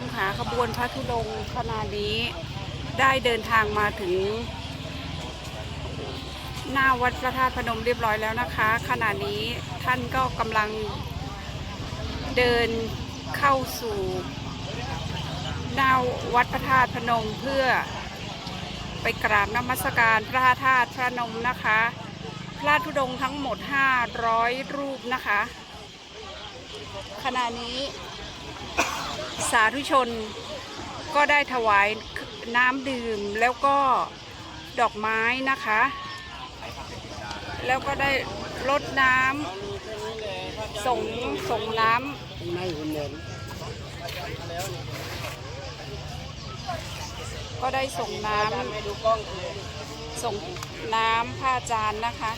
มขาขบวนพระธุดงค์ขณะนี้ได้เดินทางมาถึง หน้าวัดพระธาตุพนมเรียบร้อยแล้วนะคะ ขณะนี้ท่านก็กำลังเดินเข้าสู่หน้าวัดพระธาตุพนมเพื่อไปกราบนมัสการพระธาตุพระนมนะคะ พระธุดงค์ทั้งหมด 500 รูปนะคะ ขณะนี้ สาธุชนก็ได้ถวายน้ำดื่มแล้วก็ดอกไม้นะคะ แล้วก็ได้รดน้ำส่งส่งน้ำไม่คุณเน้นก็ได้ส่งน้ไม่ดูกล้องำส่งน้ำผ้าจานนะคะ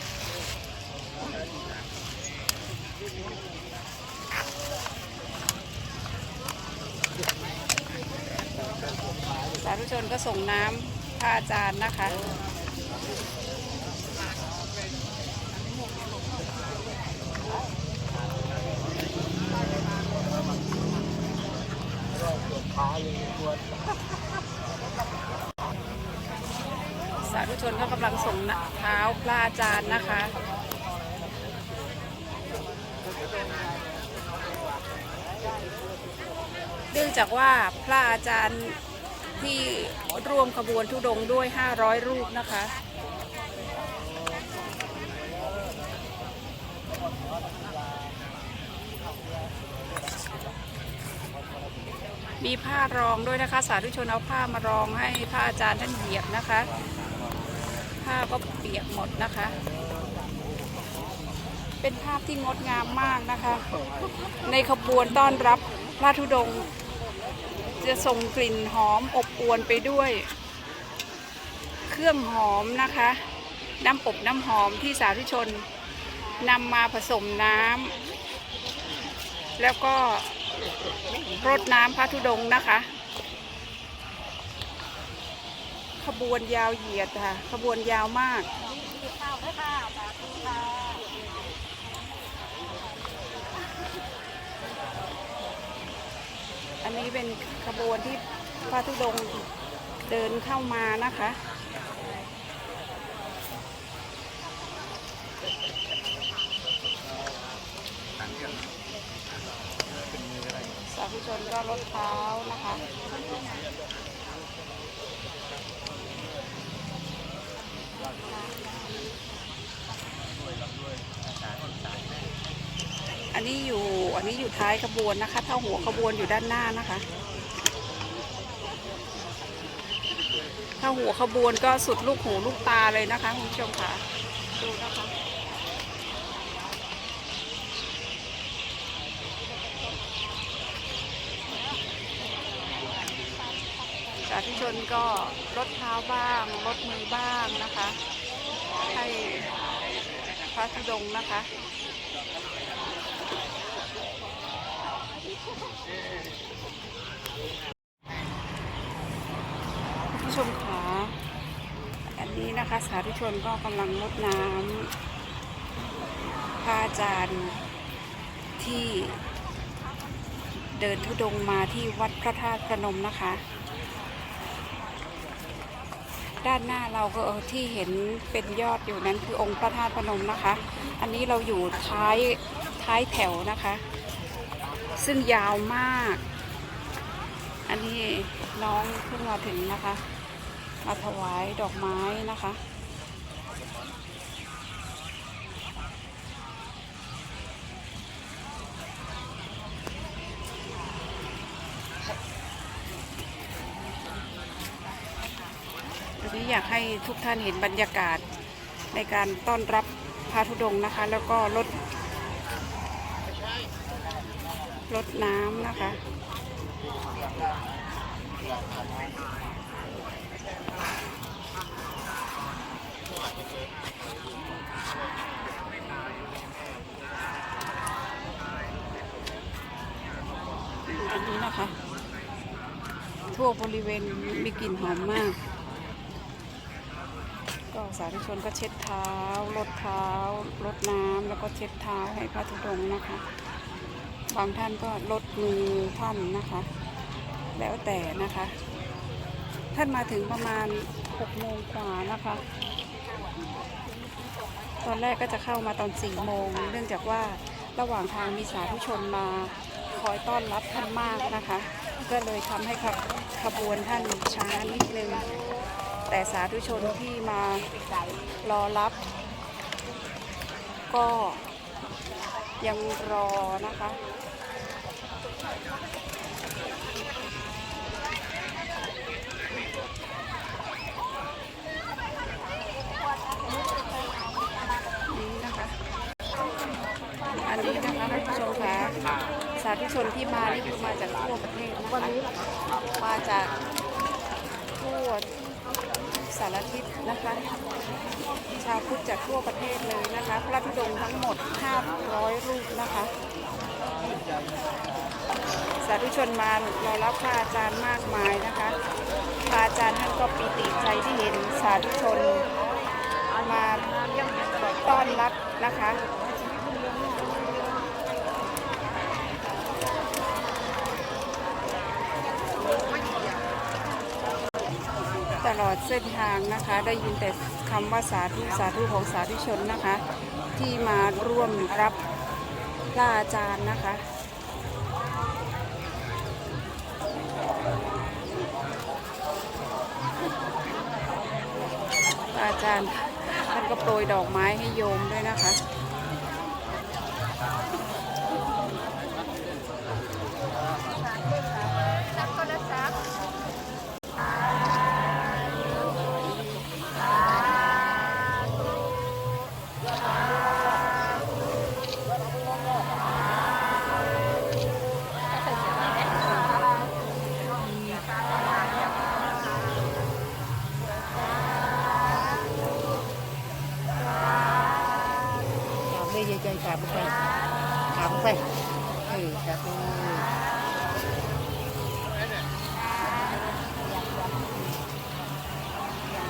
สาธุชนก็ส่งน้ำผ้าจานนะคะสาธุชนก็กำลังส่งเท้าพระอาจารย์นะคะเนื่องจากว่าพระอาจารย์ ที่ร่วมขบวนทุดงด้วย 500 รูปนะคะ มีผ้ารองด้วยนะคะ สาธุชนเอาผ้ามารองให้พระอาจารย์ท่านเหยียบนะคะ ผ้าก็เปียกหมดนะคะ เป็นภาพที่งดงามมากนะคะ ในขบวนต้อนรับพระธุดงค์ จะส่งกลิ่นหอมอบอวนไปด้วย เครื่องหอมนะคะ น้ำอบน้ำหอมที่สาธุชนนำมาผสมน้ำแล้วก็รดน้ำพระธุดงค์นะคะ ขบวนยาวเหยียดค่ะ ขบวนยาวมาก อันนี้เป็นขบวนที่พระธุดงค์เดินเข้ามานะคะ สาธุชนก็ลดเท้านะคะ อันนี้อยู่ อันนี้อยู่ท้ายขบวนนะคะ ถ้าหัวขบวนอยู่ด้านหน้านะคะ ถ้าหัวขบวนก็สุดลูกหูลูกตาเลยนะคะคุณผู้ชมค่ะ ดูนะคะสาธุชนก็ลดเท้าบ้างลดมือบ้างนะคะ ให้พระธุดงค์นะคะ คุณ ผู้ชมขาอันนี้นะคะสาธุชนก็กำลังลดน้ำพระอาจารย์ที่เดินทุดงมาที่วัดพระธาตุพระนมนะคะ ด้านหน้าเราก็ที่เห็นเป็นยอดอยู่นั้นคือองค์พระธาตุพนมนะคะ อันนี้เราอยู่ท้ายท้ายแถวนะคะ ซึ่งยาวมาก อันนี้น้องเพิ่งมาถึงนะคะ มาถวายดอกไม้นะคะวันนี้อยากให้ทุกท่านเห็นบรรยากาศในการต้อนรับพระธุดงนะคะ แล้วก็ลด ลดน้ำนะคะ อันนี้นะคะ ทั่วบริเวณมีกลิ่นหอมมาก ก็สาธุชนก็เช็ดเท้าลดเท้าลดน้ำแล้วก็เช็ดเท้าให้พระธุดงค์นะคะ บางท่านก็ลดมือท่านนะคะ แล้วแต่นะคะ ท่านมาถึงประมาณ6โมงกว่านะคะ ตอนแรกก็จะเข้ามาตอน4โมง เนื่องจากว่าระหว่างทางมีสาธุชนมาคอยต้อนรับท่านมากนะคะ ก็เลยทำให้ขบขบวนท่านช้านิดนึง แต่สาธุชนที่มารอรับ ก็ยังรอนะคะ นี้นะคะ อันนี้นะคะท่านผู้ชมคะสาธุชนที่มานี่คือมาจากทั่วประเทศนะคะมาจากทั่วสารทิศนะคะ ชาวพุทธจากทั่วประเทศเลยนะคะ พระธุดงค์ทั้งหมด 500 รูปนะคะ สาธุชนมารอรับพระอาจารย์มากมายนะคะพระอาจารย์ท่านก็ปีติใจที่เห็นสาธุชนมาต้อนรับนะคะ ตลอดเส้นทางนะคะ ได้ยินแต่คำว่าสาธุสาธุของสาธุชนนะคะ ที่มาร่วมรับพระอาจารย์นะคะพระอาจารย์ท่านก็โปรยดอกไม้ให้โยมด้วยนะคะ ถามไปเออครับ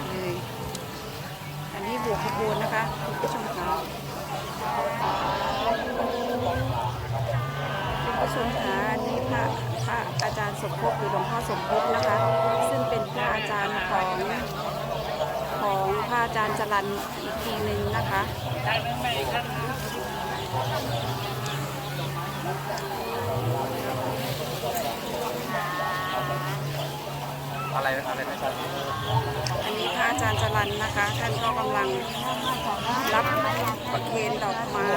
เลยอันนี้บวกขบวนนะคะคุณผู้ชมคะคุณผู้ชมคะนนี้พระพระอาจารย์สมภพหรือหลวงพ่อสมภพนะคะ ซึ่งเป็นพระอาจารย์ของของพระอาจารย์จรันอีกทีหนึ่งนะคะ อะไรอะไรนะอันนี้พระอาจารย์จรันนะคะ ท่านก็กำลังรับประเคนดอกไม้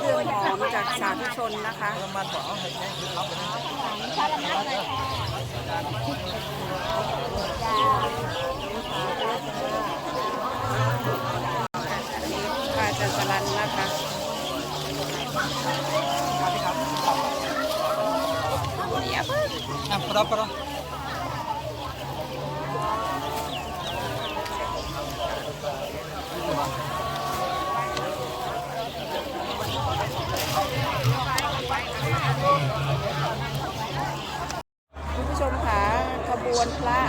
เครื่องหอมจากสาธุชนนะคะมาต่อให้แจ้งรับไปนะอันพระอาจารย์จรันนะคะ เนี่ยอะปรบปรบคุณผู้ชมคะขบวนพระ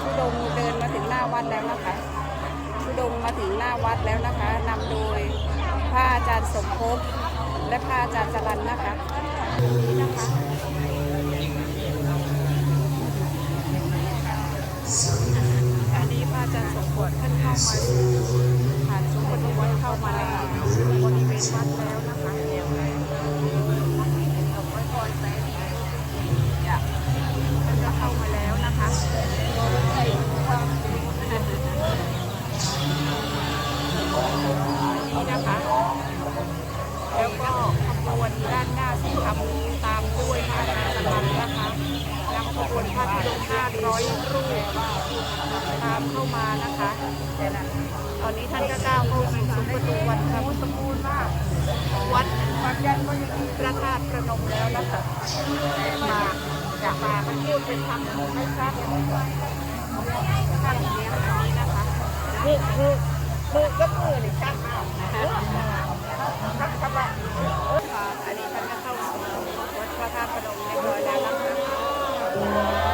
ธุดงเดินมาถึงหน้าวัดแล้วนะคะธุดงมาถึงหน้าวัดแล้วนะคะ พระอาจารย์สมภพและพระอาจารย์จรันนะคะนี่นะคะอันนี้พระอาจารย์สมภพท่านเข้ามาผ่านสมภพวัดเข้ามาในบริเวณวัดแล้วนะคะเดี๋ยวเลยเอาไว้ก่อนไปเนี่ยท่านก็เข้ามาแล้วนะคะนี่นะคะ แล้วก็ขบวนด้านหน้าสีทำตามด้วยพระอาจารย์ตะวันนะคะนำขบวนพระธุดงค์500 รูป ตามเข้ามานะคะตอนนี้ท่านก็ก้าวเข้าสู่ซุ้มประตูวัดค่ะสมบูรณ์มากวัดวัดยันก็ยังมีพระธาตุประนมแล้วนะคะมาจากมามันพูดเป็นคำไม่ทราบท่านเลี้ยงอันนี้นะคะคือคือคือก็มือนี่ชัดอันนี้ท่านก็เข้าสู่วัดพระธาตุพนมเรียบร้อยแล้วนะคะ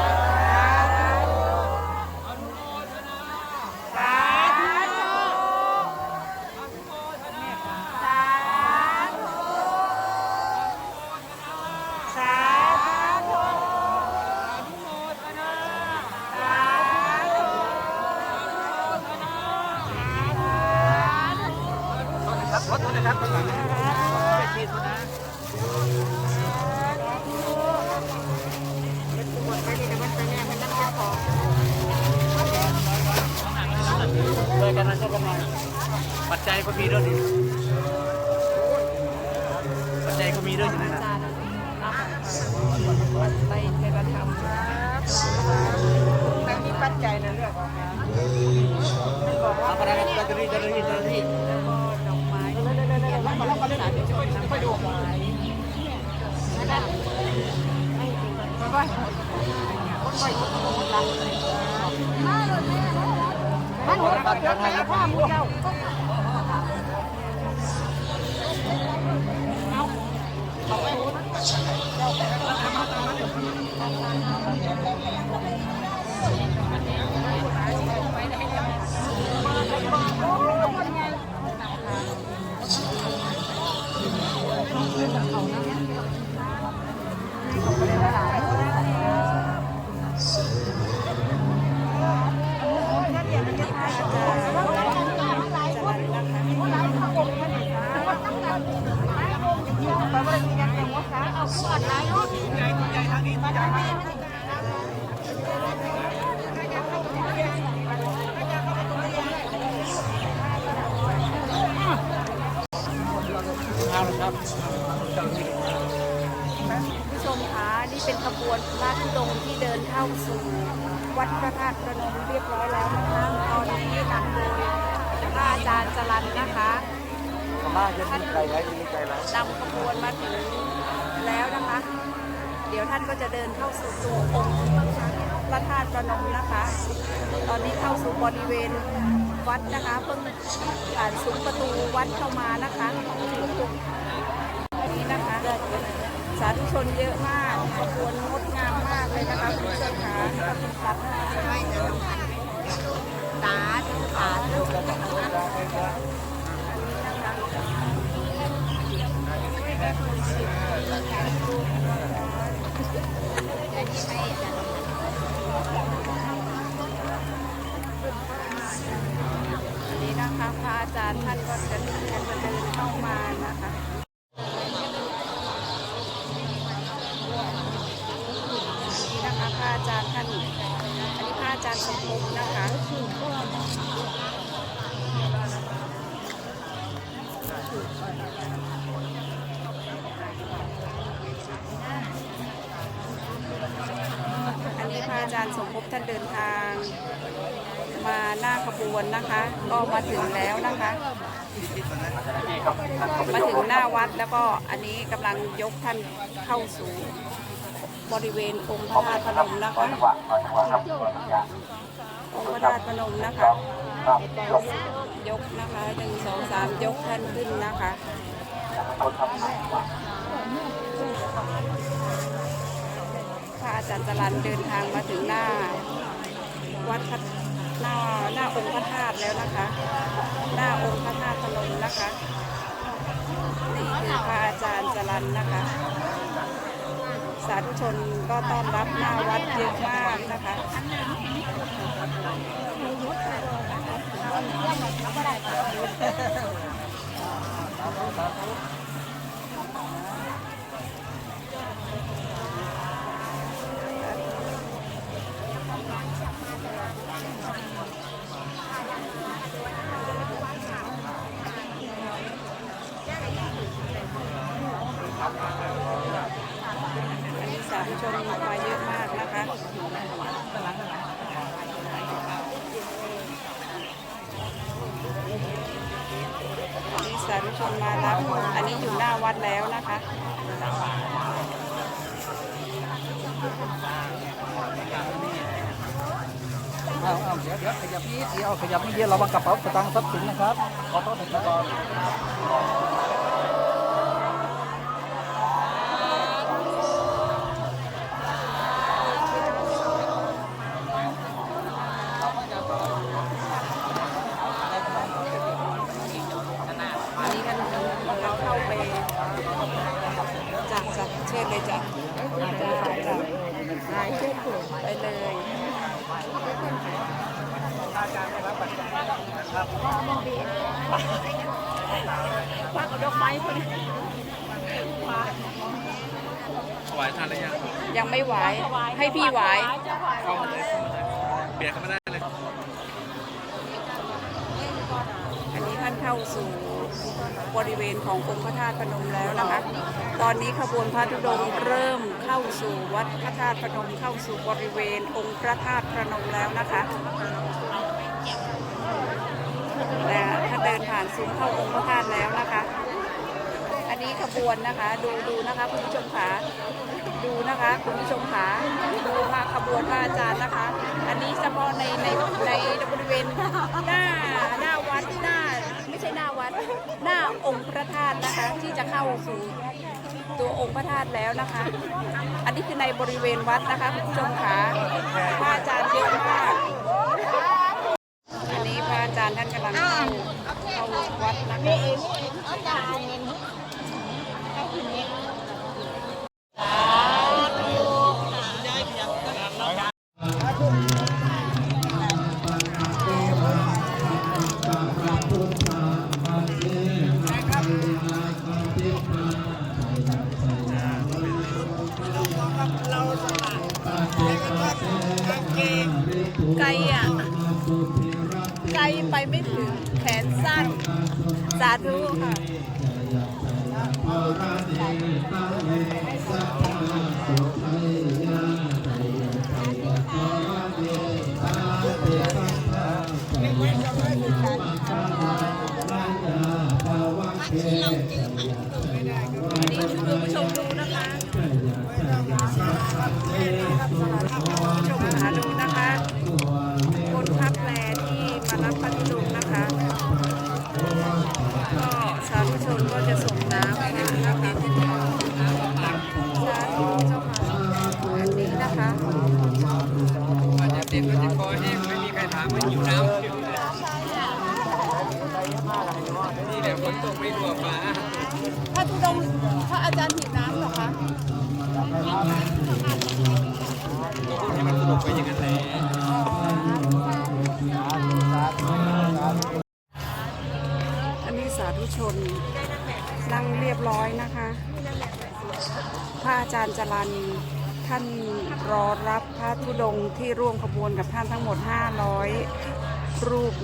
มันหัวปัจจัยให้พ่อมูเจ้า เอาละครับผู้ชมคะนี่เป็นขบวนพระธุดงค์ที่เดินเข้าสู่วัดพระธาตุพนมเรียบร้อยแล้วนะคะตอนนี้นำโดยพระอาจารย์จรันนะคะสมาจะมีใจไรมีใจไรนำขบวนมาถึงแล้วนะคะเดี๋ยวท่านก็จะเดินเข้าสู่ตัวองค์พระธาตุพนมนะคะ ตอนนี้เข้าสู่บริเวณวัดนะคะ เพิ่งผ่านซุ้มประตูวัดเข้ามานะคะนี่นะคะ สาธุชนเยอะมากขบวนงดงามมากเลยนะคะคุณผู้ชมค่ะตัดไม่จะตาตาลูกอัน นี้นะคะพระอาจารย์ท่านก็จะจะเดินเข้ามานะคะนี่นะคะพระอาจารย์ท่านอันนี้พระอาจารย์สมภพนะคะ อาจารย์สมภพท่านเดินทาง มาหน้าขบวนนะคะ ก็มาถึงแล้วนะคะ มาถึงหน้าวัดแล้วก็อันนี้กำลังยกท่านเข้าสู่บริเวณองค์พระธาตุพนมนะคะองค์พระธาตุพนมนะคะยกนะคะหนึ่งสองสามยกท่านขึ้นนะคะ พระ อาจารย์จรันเดินทางมาถึงหน้า วัดพระหน้าหน้าองค์พระธาตุแล้วนะคะ หน้าองค์พระธาตุพนมนะคะนี่คือพระอาจารย์จรันนะคะ สาธุชนก็ต้อนรับหน้าวัดเยอะมากนะคะ สาธุชนมาเยอะมากนะคะอันนี้สาธุชนมารับ อันนี้อยู่หน้าวัดแล้วนะคะ เอาเอาเดี๋ยวเดี๋ยวขยับนี้เดี๋ยวขยับนี้เดียวระวังกระเป๋าสตางค์ทรัพย์สินนะครับ ขอโทษนะครับ อันนี้ท่านเราเข้าไปจาก จากเชิญเลยจ้ะจ้ะจ้ะไปเลยป้ากับดอกไม้คนนี้ไหวทานหรือยังยังไม่ไหวให้พี่ไหวเข้ามาเลยเข้ามาเลยเบียดเข้ามาได้เลยอันนี้ท่านเข้าเข้าสู่ บริเวณขององค์พระธาตุพนมแล้วนะคะ ตอนนี้ขบวนพระธุดงค์เริ่มเข้าสู่วัดพระธาตุพนมเข้าสู่บริเวณองค์พระธาตุพนมแล้วนะคะและถ้าเดินผ่านซุ้มเข้าองค์พระธาตุแล้วนะคะ อันนี้ขบวนนะคะดูดูนะคะคุณผู้ชมขาดูนะคะคุณผู้ชมขาดูพระขบวนพระอาจารย์นะคะ อันนี้เฉพาะในในในบริเวณหน้า หน้าองค์พระธาตุนะคะ ที่จะเข้าสู่ตัวองค์พระธาตุแล้วนะคะ อันนี้คือในบริเวณวัดนะคะคุณผู้ชมขาพระอาจารย์เยอะมากอันนี้พระอาจารย์ท่านกำลังเข้าเข้าวัดนะคะ ไกลอะ ไกลไปไม่ถึงแขนสั้น สาธุค่ะนี่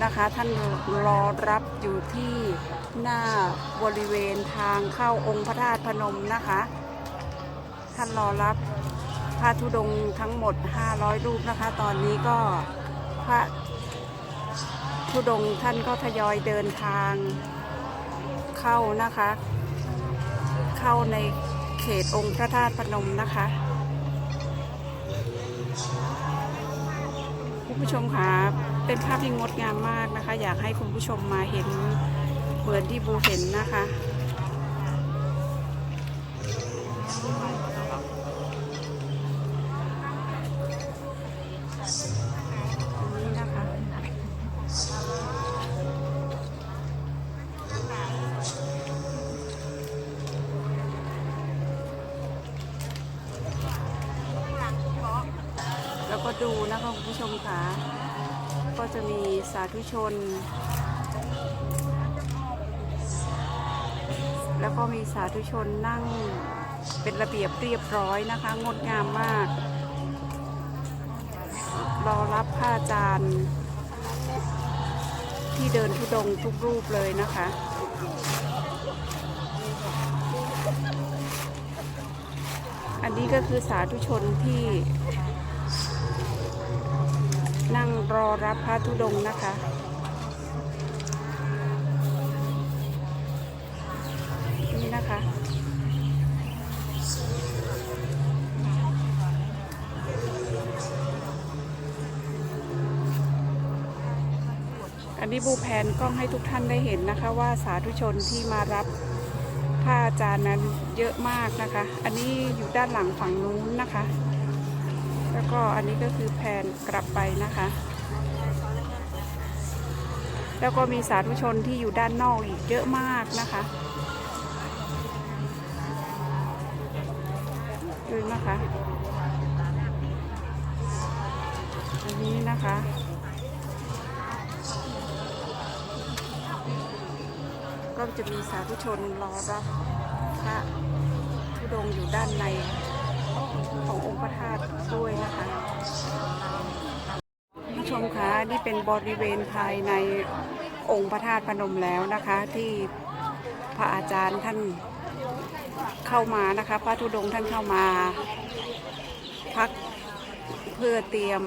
นะคะ ท่านรอรับอยู่ที่หน้าบริเวณทางเข้าองค์พระธาตุพนมนะคะ ท่านรอรับพระธุดงค์ทั้งหมด 500 รูปนะคะ ตอนนี้ก็พระธุดงค์ท่านก็ทยอยเดินทางเข้านะคะ เข้าในเขตองค์พระธาตุพนมนะคะคุณผู้ชมคะ เป็นภาพที่งดงามมากนะคะ อยากให้คุณผู้ชมมาเห็นเหมือนที่บูเห็นนะคะ นี่นะคะ แล้วก็ดูนะคะคุณผู้ชมค่ะ ก็จะมีสาธุชน แล้วก็มีสาธุชนนั่งเป็นระเบียบเรียบร้อยนะคะ งดงามมาก รอรับพระอาจารย์ ที่เดินทุดงทุกรูปเลยนะคะอันนี้ก็คือสาธุชนที่ นั่งรอรับพระธุดงค์นะคะ นี่นะคะ อันนี้บูแพนกล้องให้ทุกท่านได้เห็นนะคะว่าสาธุชนที่มารับพระอาจารย์นั้นเยอะมากนะคะ อันนี้อยู่ด้านหลังฝั่งนู้นนะคะ แล้วก็อันนี้ก็คือแพนกลับไปนะคะ แล้วก็มีสาธุชนที่อยู่ด้านนอกอีกเยอะมากนะคะดูนะคะอันนี้นะคะก็จะมีสาธุชนรอรับพระธุดงค์อยู่ด้านใน ขององค์พระธาตุด้วยนะคะผู้ชมคะนี่เป็นบริเวณภายในองค์พระธาตุพนมแล้วนะคะ ที่พระอาจารย์ท่านเข้ามานะคะ พระธุดงค์ท่านเข้ามา พักเพื่อเตรียม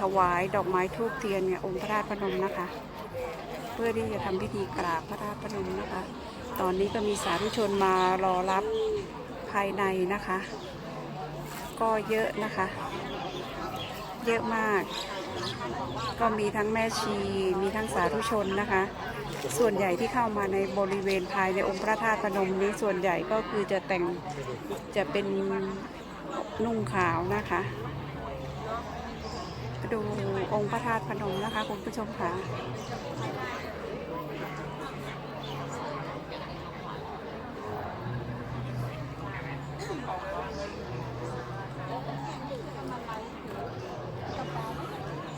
ถวายดอกไม้ทูบเทียนเนี่ยองค์พระธาตุพนมนะคะ เพื่อที่จะทำพิธีกราบพระธาตุพนมนะคะ ตอนนี้ก็มีสาธุชนมารอรับภายในนะคะ ก็เยอะนะคะ เยอะมาก ก็มีทั้งแม่ชี มีทั้งสาธุชนนะคะ ส่วนใหญ่ที่เข้ามาในบริเวณภายในองค์พระธาตุพนมนี้ส่วนใหญ่ก็คือจะแต่งจะเป็นนุ่งขาวนะคะ ดูองค์พระธาตุพนมนะคะคุณผู้ชมค่ะ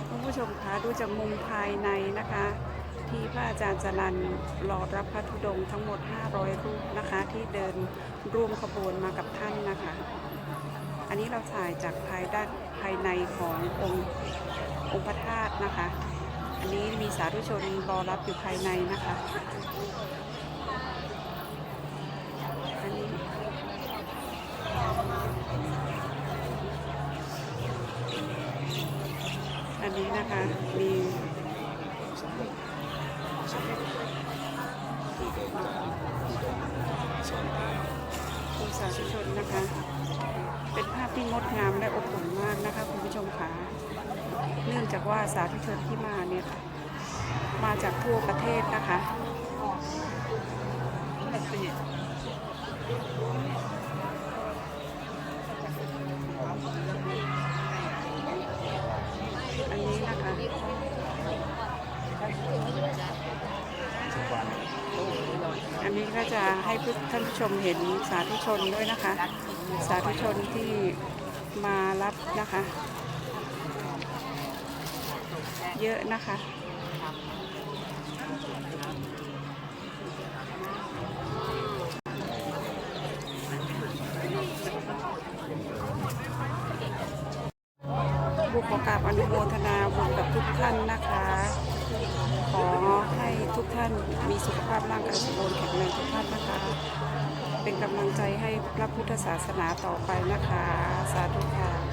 คุณผู้ชมคะ ดูจากมุมภายในนะคะ ที่พระอาจารย์จรันรอรับพระธุดงค์ทั้งหมด 500 รูปนะคะ ที่เดินร่วมขบวนมากับท่านนะคะ อันนี้เราถ่ายจากภายด้านภายในขององค์องค์พระธาตุนะคะ อันนี้มีสาธุชนรอรับอยู่ภายในนะคะ นี้นะคะ มีมีสาธุชนนะคะ เป็นภาพที่งดงามและอบอุ่นมากนะคะคุณผู้ชมค่ะเนื่องจากว่าสาธุชนที่มาเนี่ยค่ะมาจากทั่วประเทศนะคะ อันนี้นะคะ อั นี้ก็จะให้ท่านผู้ชมเห็นสาธุชนด้วยนะคะ สาธุชนที่มารับนะคะ เยอะนะคะบุกขอกราบอนุโมทนาบุญกับทุกท่านนะคะ ขอให้ทุกท่านมีสุขภาพร่างกาย กำลังใจให้พระพุทธศาสนาต่อไปนะคะ สาธุค่ะ